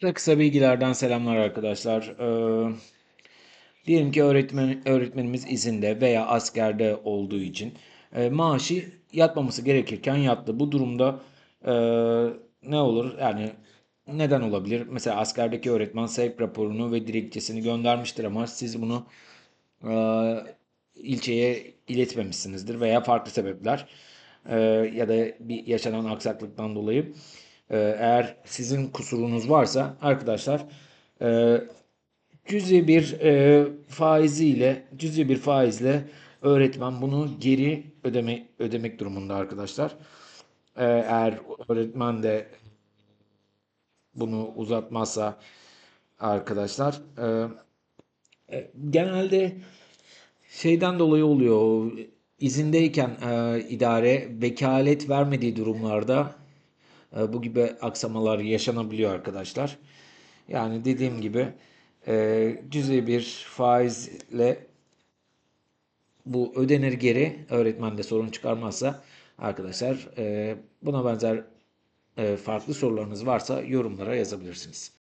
Kısa kısa bilgilerden selamlar arkadaşlar. Ee, diyelim ki öğretmen öğretmenimiz izinde veya askerde olduğu için e, maaşı yatmaması gerekirken yattı. Bu durumda e, ne olur? Yani neden olabilir? Mesela askerdeki öğretmen sevk raporunu ve dilekçesini göndermiştir ama siz bunu e, ilçeye iletmemişsinizdir veya farklı sebepler e, ya da bir yaşanan aksaklıktan dolayı eğer sizin kusurunuz varsa arkadaşlar e, cüzi bir e, faiziyle cüzi bir faizle öğretmen bunu geri ödeme, ödemek durumunda arkadaşlar. E, eğer öğretmen de bunu uzatmazsa arkadaşlar e, e, genelde şeyden dolayı oluyor. İzindeyken e, idare vekalet vermediği durumlarda e, bu gibi aksamalar yaşanabiliyor arkadaşlar. Yani dediğim gibi e, cüzi bir faizle bu ödenir geri öğretmen de sorun çıkarmazsa arkadaşlar e, buna benzer e, farklı sorularınız varsa yorumlara yazabilirsiniz.